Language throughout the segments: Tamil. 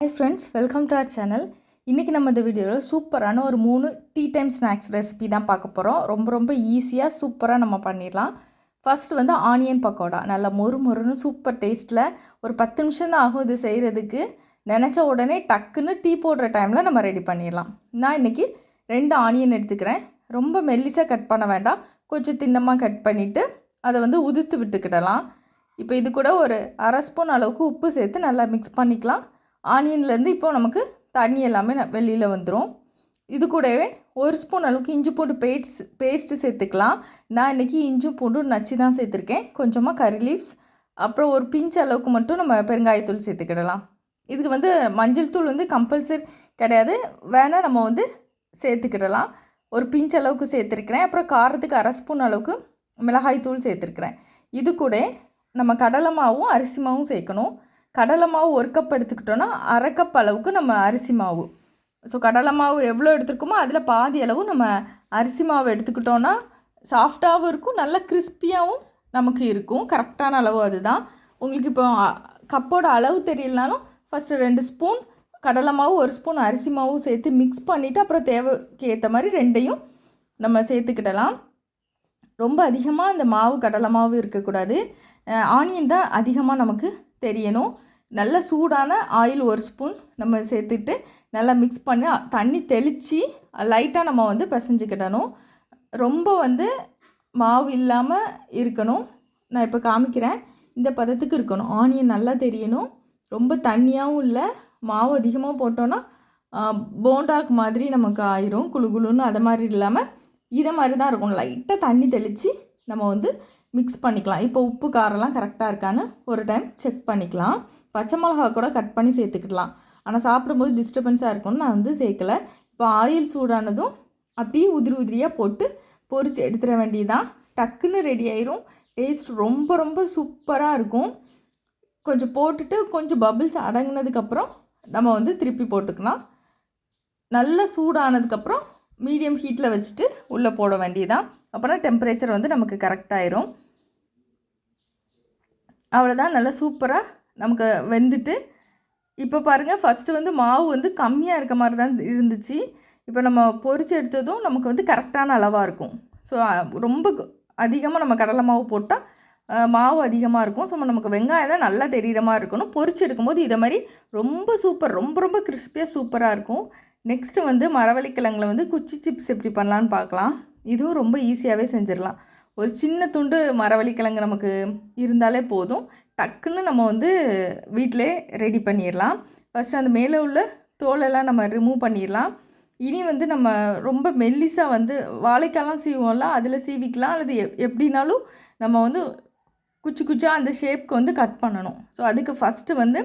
Hi friends welcome to our channel இன்றைக்கி நம்ம இந்த வீடியோவில் சூப்பரான ஒரு மூணு டீ டைம் ஸ்நாக்ஸ் ரெசிபி தான் பார்க்க போகிறோம் ரொம்ப ரொம்ப ஈஸியாக சூப்பராக நம்ம பண்ணிடலாம். ஃபஸ்ட் வந்து ஆனியன் பக்கோடா. நல்லா மொறு மொறுன்னு சூப்பர் டேஸ்ட்டில் ஒரு பத்து நிமிஷம் தான் ஆகும் இது செய்கிறதுக்கு நினச்ச உடனே டக்குன்னு டீ போடுற டைமில் நம்ம ரெடி பண்ணிடலாம். நான் இன்றைக்கி ரெண்டு ஆனியன் எடுத்துக்கிறேன். ரொம்ப மெல்லிசாக கட் பண்ண வேண்டாம். கொஞ்சம் தின்னமாக கட் பண்ணிவிட்டு அதை வந்து உதிர்த்து விட்டுக்கிடலாம். இப்போ இது கூட ஒரு அரை ஸ்பூன் அளவுக்கு உப்பு சேர்த்து நல்லா மிக்ஸ் பண்ணிக்கலாம். ஆனியன்லேருந்து இப்போ நமக்கு தண்ணி எல்லாமே வெளியில் வந்துடும் இது கூடவே ஒரு ஸ்பூன் அளவுக்கு இஞ்சி பூண்டு பேஸ்ட் பேஸ்ட்டு சேர்த்துக்கலாம். நான் இன்றைக்கி இஞ்சி பூண்டு நச்சு தான் சேர்த்துருக்கேன். கொஞ்சமாக கறி லீவ்ஸ் அப்புறம் ஒரு பிஞ்ச் அளவுக்கு மட்டும் நம்ம பெருங்காயத்தூள் சேர்த்துக்கிடலாம். இதுக்கு வந்து மஞ்சள் தூள் வந்து கம்பல்சரி கிடையாது. வேணால் நம்ம வந்து சேர்த்துக்கிடலாம். ஒரு பிஞ்ச் அளவுக்கு சேர்த்துருக்கிறேன். அப்புறம் காரத்துக்கு அரை ஸ்பூன் அளவுக்கு மிளகாய் தூள் சேர்த்துருக்குறேன். இது கூட நம்ம கடலை மாவும் அரிசி மாவும் சேர்க்கணும். கடலை மாவு ஒரு கப் எடுத்துக்கிட்டோன்னா அரை கப் அளவுக்கு நம்ம அரிசி மாவு. ஸோ கடலை மாவு எவ்வளோ எடுத்துருக்கோமோ அதில் பாதி அளவு நம்ம அரிசி மாவு எடுத்துக்கிட்டோன்னா சாஃப்டாகவும் இருக்கும் நல்ல கிறிஸ்பியாகவும் நமக்கு இருக்கும். கரெக்டான அளவு அதுதான். உங்களுக்கு இப்போ கப்போட அளவு தெரியலனாலும் ஃபஸ்ட்டு ரெண்டு ஸ்பூன் கடலை மாவு ஒரு ஸ்பூன் அரிசி மாவும் சேர்த்து மிக்ஸ் பண்ணிவிட்டு அப்புறம் தேவைக்கு ஏற்ற மாதிரி ரெண்டையும் நம்ம சேர்த்துக்கிடலாம். ரொம்ப அதிகமாக அந்த மாவு கடலை மாவு இருக்கக்கூடாது. ஆனியன் தான் அதிகமாக நமக்கு தெரியணும். நல்ல சூடான ஆயில் ஒரு ஸ்பூன் நம்ம சேர்த்துட்டு நல்லா மிக்ஸ் பண்ணி தண்ணி தெளித்து லைட்டாக நம்ம வந்து பிசைஞ்சிக்கிடணும். ரொம்ப வந்து மாவு இல்லாமல் இருக்கணும். நான் இப்போ காமிக்கிறேன். இந்த பதத்துக்கு இருக்கணும். ஆனியன் நல்லா தெரியணும். ரொம்ப தண்ணியாகவும் இல்லை. மாவு அதிகமாக போட்டோன்னா போண்டாக்கு மாதிரி நமக்கு ஆயிரும். குழு குழுன்னு அதை மாதிரி இல்லாமல் இதை மாதிரி தான் இருக்கும் லைட்டாக தண்ணி தெளித்து நம்ம வந்து மிக்ஸ் பண்ணிக்கலாம். இப்போ உப்பு காரெல்லாம் கரெக்டாக இருக்கான்னு ஒரு டைம் செக் பண்ணிக்கலாம். பச்சை மிளகா கூட கட் பண்ணி சேர்த்துக்கிடலாம். ஆனால் சாப்பிடும்போது டிஸ்டர்பன்ஸாக இருக்கும்னு நான் வந்து சேர்க்கலை. இப்போ ஆயில் சூடானதும் அப்படியே உதிரி உதிரியாக போட்டு பொறிச்சு எடுத்துட வேண்டியதான் டக்குன்னு ரெடி ஆயிரும். டேஸ்ட் ரொம்ப ரொம்ப சூப்பராக இருக்கும். கொஞ்சம் போட்டுட்டு கொஞ்சம் பபிள்ஸ் அடங்கினதுக்கப்புறம் நம்ம வந்து திருப்பி போட்டுக்கலாம். நல்லா சூடானதுக்கப்புறம் மீடியம் ஹீட்டில் வச்சுட்டு உள்ளே போட வேண்டியதான் அப்புறம் டெம்பரேச்சர் வந்து நமக்கு கரெக்டாயிரும் அவ்வளோதான் நல்லா சூப்பராக நமக்கு வெந்துட்டு இப்போ பாருங்கள் ஃபஸ்ட்டு வந்து மாவு வந்து கம்மியாக இருக்க மாதிரி தான் இருந்துச்சு. இப்போ நம்ம பொறிச்சு எடுத்ததும் நமக்கு வந்து கரெக்டான அளவாக இருக்கும். ஸோ ரொம்ப அதிகமாக நம்ம கடலை மாவு போட்டால் மாவு அதிகமாக இருக்கும். ஸோ நமக்கு வெங்காயம் தான் நல்லா தெரிகிற மாதிரி இருக்கணும். பொறிச்சு எடுக்கும்போது இதை மாதிரி ரொம்ப சூப்பர் ரொம்ப ரொம்ப கிறிஸ்பியாக சூப்பராக இருக்கும். நெக்ஸ்ட்டு வந்து மரவள்ளிக்கிழங்குல வந்து குச்சி சிப்ஸ் எப்படி பண்ணலான்னு பார்க்கலாம். இதுவும் ரொம்ப ஈஸியாகவே செஞ்சிடலாம். ஒரு சின்ன துண்டு மரவள்ளிக்கிழங்கு நமக்கு இருந்தாலே போதும். டக்குன்னு நம்ம வந்து வீட்டிலே ரெடி பண்ணிடலாம். ஃபஸ்ட்டு அந்த மேலே உள்ள தோலெல்லாம் நம்ம ரிமூவ் பண்ணிடலாம். இனி வந்து நம்ம ரொம்ப மெல்லிஸாக வந்து வாழைக்காலாம் சீவோம்ல அதில் சீவிக்கலாம். அல்லது எப் எப்படினாலும் நம்ம வந்து குச்சி குச்சியாக அந்த ஷேப்க்கு வந்து கட் பண்ணணும். ஸோ அதுக்கு ஃபஸ்ட்டு வந்து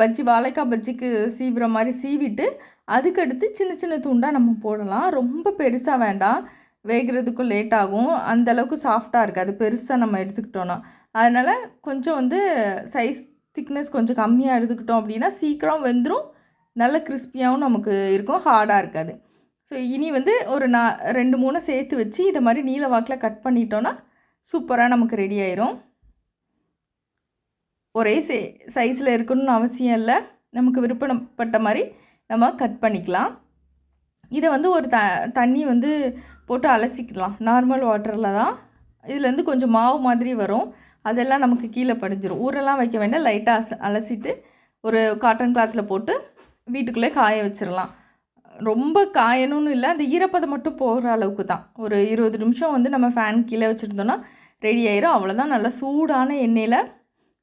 பஜ்ஜி வாழைக்காய் பஜ்ஜிக்கு சீவுற மாதிரி சீவிட்டு அதுக்கடுத்து சின்ன சின்ன துண்டாக நம்ம போடலாம். ரொம்ப பெருசாக வேண்டாம். வேகிறதுக்கும் லேட் ஆகும். அந்தளவுக்கு சாஃப்டாக இருக்காது பெருசாக நம்ம எடுத்துக்கிட்டோன்னா அதனால் கொஞ்சம் வந்து சைஸ் திக்னஸ் கொஞ்சம் கம்மியாக எடுத்துக்கிட்டோம் அப்படின்னா சீக்கிரம் வெந்துடும் நல்ல கிறிஸ்பியாகவும் நமக்கு இருக்கும். ஹார்டாக இருக்காது. ஸோ இனி வந்து ஒரு நா ரெண்டு மூணு சேர்த்து வச்சு இதை மாதிரி நீல வாக்கில் கட் பண்ணிட்டோன்னா சூப்பராக நமக்கு ரெடி ஆயிரும். ஒரே சே சைஸில் இருக்கணும்னு அவசியம் இல்லை. நமக்கு விருப்பப்பட்ட மாதிரி நம்ம கட் பண்ணிக்கலாம். இதை வந்து ஒரு த தண்ணி வந்து போட்டு அலசிக்கலாம். நார்மல் வாட்டரில் தான். இதுலேருந்து கொஞ்சம் மாவு மாதிரி வரும். அதெல்லாம் நமக்கு கீழே படிஞ்சிடும் ஊரெல்லாம் வைக்க வேண்டாம். லைட்டாக அச அலசிட்டு ஒரு காட்டன் கிளாத்தில் போட்டு வீட்டுக்குள்ளே காய வச்சிடலாம் ரொம்ப காயணும்னு இல்லை. அந்த ஈரப்பதம் மட்டும் போகிற அளவுக்கு தான். ஒரு இருபது நிமிஷம் வந்து நம்ம ஃபேன் கீழே வச்சுருந்தோன்னா ரெடி ஆயிரும். அவ்வளோதான் நல்லா சூடான எண்ணெயில்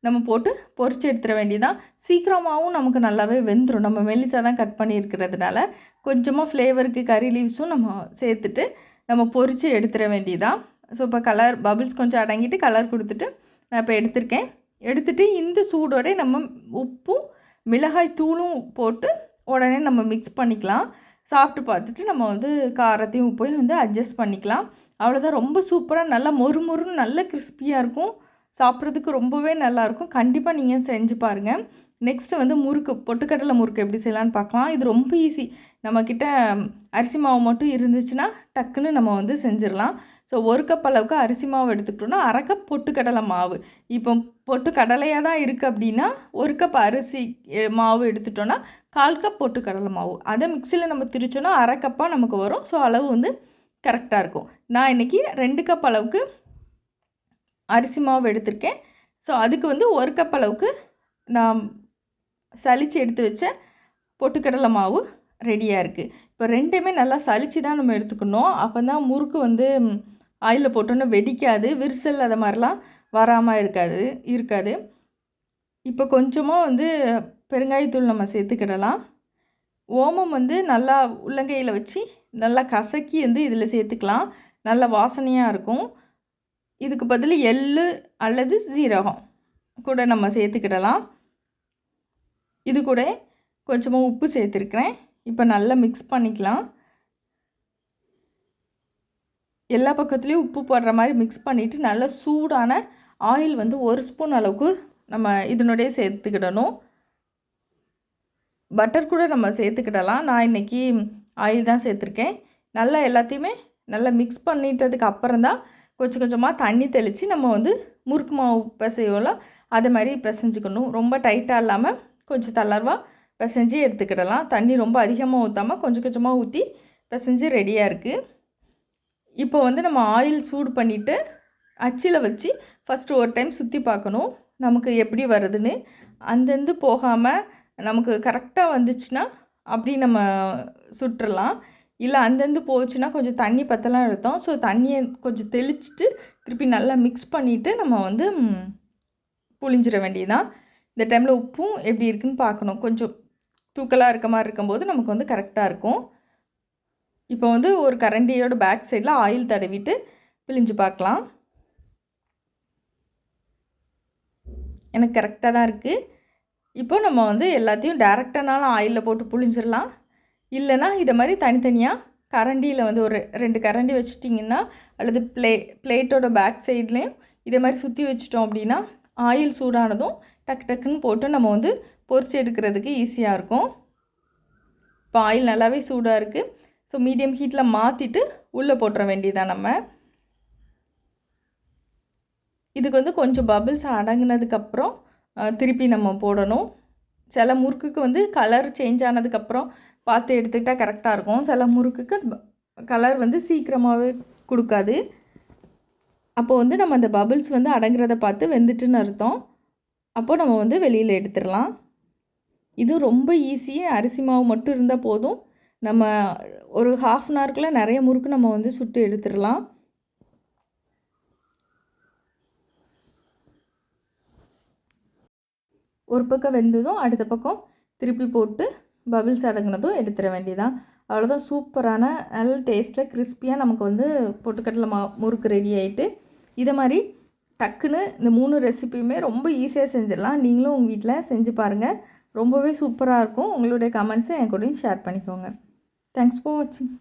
நம்ம போட்டு பொறிச்சு எடுத்துட வேண்டியதான் சீக்கிரமாகவும் நமக்கு நல்லாவே வெந்துடும் நம்ம மெல்லிசாக தான் கட் பண்ணியிருக்கிறதுனால கொஞ்சமாக ஃப்ளேவருக்கு கறி லீவ்ஸும் நம்ம சேர்த்துட்டு நம்ம பொரித்து எடுத்துட வேண்டியதான் ஸோ இப்போ கலர் பபிள்ஸ் கொஞ்சம் அடங்கிட்டு கலர் கொடுத்துட்டு நான் இப்போ எடுத்திருக்கேன். எடுத்துகிட்டு இந்த சூடோட நம்ம உப்பும் மிளகாய் தூளும் போட்டு உடனே நம்ம மிக்ஸ் பண்ணிக்கலாம். சாப்பிட்டு பார்த்துட்டு நம்ம வந்து காரத்தையும் உப்பையும் வந்து அட்ஜஸ்ட் பண்ணிக்கலாம். அவ்வளோதான் ரொம்ப சூப்பராக நல்லா மொறு மொறுன்னு நல்ல கிறிஸ்பியாக இருக்கும். சாப்பிட்றதுக்கு ரொம்பவே நல்லாயிருக்கும். கண்டிப்பாக நீங்கள் செஞ்சு பாருங்கள் நெக்ஸ்ட்டு வந்து முறுக்கு பொட்டுக்கடலை முறுக்கு எப்படி செய்யலான்னு பார்க்கலாம். இது ரொம்ப ஈஸி நம்மக்கிட்ட அரிசி மாவு மட்டும் இருந்துச்சுன்னா டக்குன்னு நம்ம வந்து செஞ்சிடலாம். ஸோ ஒரு கப் அளவுக்கு அரிசி மாவு எடுத்துக்கிட்டோம்னா அரை கப் பொட்டுக்கடலை மாவு. இப்போ பொட்டு கடலையாக தான் இருக்குது அப்படின்னா ஒரு கப் அரிசி மாவு எடுத்துட்டோன்னா கால் கப் பொட்டுக்கடலை மாவு. அதை மிக்சியில் நம்ம திரிச்சோன்னா அரை கப்பாக நமக்கு வரும். ஸோ அளவு வந்து கரெக்டாக இருக்கும். நான் இன்றைக்கி ரெண்டு கப் அளவுக்கு அரிசி மாவு எடுத்திருக்கேன். ஸோ அதுக்கு வந்து ஒரு கப் அளவுக்கு நான் சளிச்சு எடுத்து வச்ச பொட்டுக்கடலை மாவு ரெடியாக இருக்குது இப்போ ரெண்டுமே நல்லா சளிச்சு தான் நம்ம எடுத்துக்கணும். அப்போ தான் முறுக்கு வந்து ஆயிலில் போட்டோன்னே வெடிக்காது விரிசல் அது மாதிரிலாம் வராமல் இருக்காது இருக்காது. இப்போ கொஞ்சமாக வந்து பெருங்காயத்தூள் நம்ம சேர்த்துக்கிடலாம். ஓமம் வந்து நல்லா உள்ளங்கையில் வச்சு நல்லா கசக்கி வந்து இதில் சேர்த்துக்கலாம். நல்ல வாசனையாக இருக்கும். இதுக்கு பதில் எள்ளு அல்லது சீரகம் கூட நம்ம சேர்த்துக்கிடலாம். இது கூட கொஞ்சமாக உப்பு சேர்த்துருக்குறேன். இப்போ நல்லா மிக்ஸ் பண்ணிக்கலாம். எல்லா பக்கத்துலேயும் உப்பு போடுற மாதிரி மிக்ஸ் பண்ணிவிட்டு நல்லா சூடான ஆயில் வந்து ஒரு ஸ்பூன் அளவுக்கு நம்ம இதனுடைய சேர்த்துக்கிடணும். பட்டர் கூட நம்ம சேர்த்துக்கிடலாம். நான் இன்றைக்கி ஆயில் தான் சேர்த்துருக்கேன். நல்லா எல்லாத்தையுமே நல்லா மிக்ஸ் பண்ணிட்டதுக்கு அப்புறம் தான் கொஞ்சம் கொஞ்சமாக தண்ணி தெளித்து நம்ம வந்து முறுக்கு மாவு பிசையோல அதே மாதிரி பிசைஞ்சுக்கணும். ரொம்ப டைட்டாக இல்லாமல் கொஞ்சம் தளர்வாக பிசைஞ்சு எடுத்துக்கிடலாம். தண்ணி ரொம்ப அதிகமாக ஊற்றாமல் கொஞ்சம் கொஞ்சமாக ஊற்றி பிசைஞ்சு ரெடியாக இருக்குது இப்போ வந்து நம்ம ஆயில் சூடு பண்ணிவிட்டு அச்சில் வச்சு ஃபஸ்ட்டு ஒரு டைம் சுற்றி பார்க்கணும். நமக்கு எப்படி வருதுன்னு. அந்தந்து போகாமல் நமக்கு கரெக்டாக வந்துச்சுன்னா அப்படி நம்ம சுட்டுறலாம் இல்லை அந்தந்து போச்சுன்னா கொஞ்சம் தண்ணி பற்றலாம் எடுத்தோம். ஸோ தண்ணியை கொஞ்சம் தெளிச்சுட்டு திருப்பி நல்லா மிக்ஸ் பண்ணிவிட்டு நம்ம வந்து புளிஞ்சிட புழிஞ்சிட வேண்டியதுதான். இந்த டைமில் உப்பும் எப்படி இருக்குன்னு பார்க்கணும். கொஞ்சம் தூக்கலாக இருக்க மாதிரி இருக்கும்போது நமக்கு வந்து கரெக்டாக இருக்கும். இப்போ வந்து ஒரு கரண்டியோட பேக் சைடில் ஆயில் தடவிட்டு பிழிஞ்சு பார்க்கலாம். எனக்கு கரெக்டாக தான் இருக்குது இப்போ நம்ம வந்து எல்லாத்தையும் டேரெக்டானாலும் ஆயிலில் போட்டு புழிஞ்சிடலாம். இல்லைன்னா இதை மாதிரி தனித்தனியாக கரண்டியில் வந்து ஒரு ரெண்டு கரண்டி வச்சிட்டிங்கன்னா அல்லது ப்ளே பிளேட்டோட பேக் சைட்லேயும் இதே மாதிரி சுற்றி வச்சிட்டோம் அப்படின்னா ஆயில் சூடானதும் டக்கு டக்குன்னு போட்டு நம்ம வந்து பொறிச்சு எடுக்கிறதுக்கு ஈஸியாக இருக்கும். இப்போ ஆயில் நல்லாவே சூடாக இருக்குது ஸோ மீடியம் ஹீட்டில் மாற்றிட்டு உள்ளே போட்டுற வேண்டியதான் நம்ம. இதுக்கு வந்து கொஞ்சம் பபிள்ஸ் அடங்குனதுக்கப்புறம் திருப்பி நம்ம போடணும். சில முறுக்குக்கு வந்து கலர் சேஞ்ச் ஆனதுக்கப்புறம் பார்த்து எடுத்துக்கிட்டால் கரெக்டாக இருக்கும். சில முறுக்குக்கு கலர் வந்து சீக்கிரமாகவே கொடுக்காது. அப்போது வந்து நம்ம அந்த பபிள்ஸ் வந்து அடங்குறத பார்த்து வெந்துட்டுன்னு அர்த்தம். அப்போது நம்ம வந்து வெளியில் எடுத்துடலாம். இது ரொம்ப ஈஸி அரிசி மாவு மட்டும் இருந்தால் போதும். நம்ம ஒரு ஹாஃப் அன் ஹவருக்குள்ளே நிறைய முறுக்கு நம்ம வந்து சுட்டு எடுத்துடலாம். ஒரு பக்கம் வெந்ததும் அடுத்த பக்கம் திருப்பி போட்டு பபிள்ஸ் அடங்கினதும் எடுத்துட வேண்டியதான் அவ்வளோதான் சூப்பரான நல்ல டேஸ்ட்டில் கிறிஸ்பியாக நமக்கு வந்து பொட்டுக்கடலை மா முறுக்கு ரெடி ஆகிட்டு இதை மாதிரி டக்குன்னு இந்த மூணு ரெசிப்பியுமே ரொம்ப ஈஸியாக செஞ்சிடலாம். நீங்களும் உங்கள் வீட்டில் செஞ்சு பாருங்கள் ரொம்பவே சூப்பராக இருக்கும். உங்களுடைய கமெண்ட்ஸை என் கூடயும் ஷேர் பண்ணிக்கோங்க. தேங்க்ஸ் ஃபார் வாட்சிங்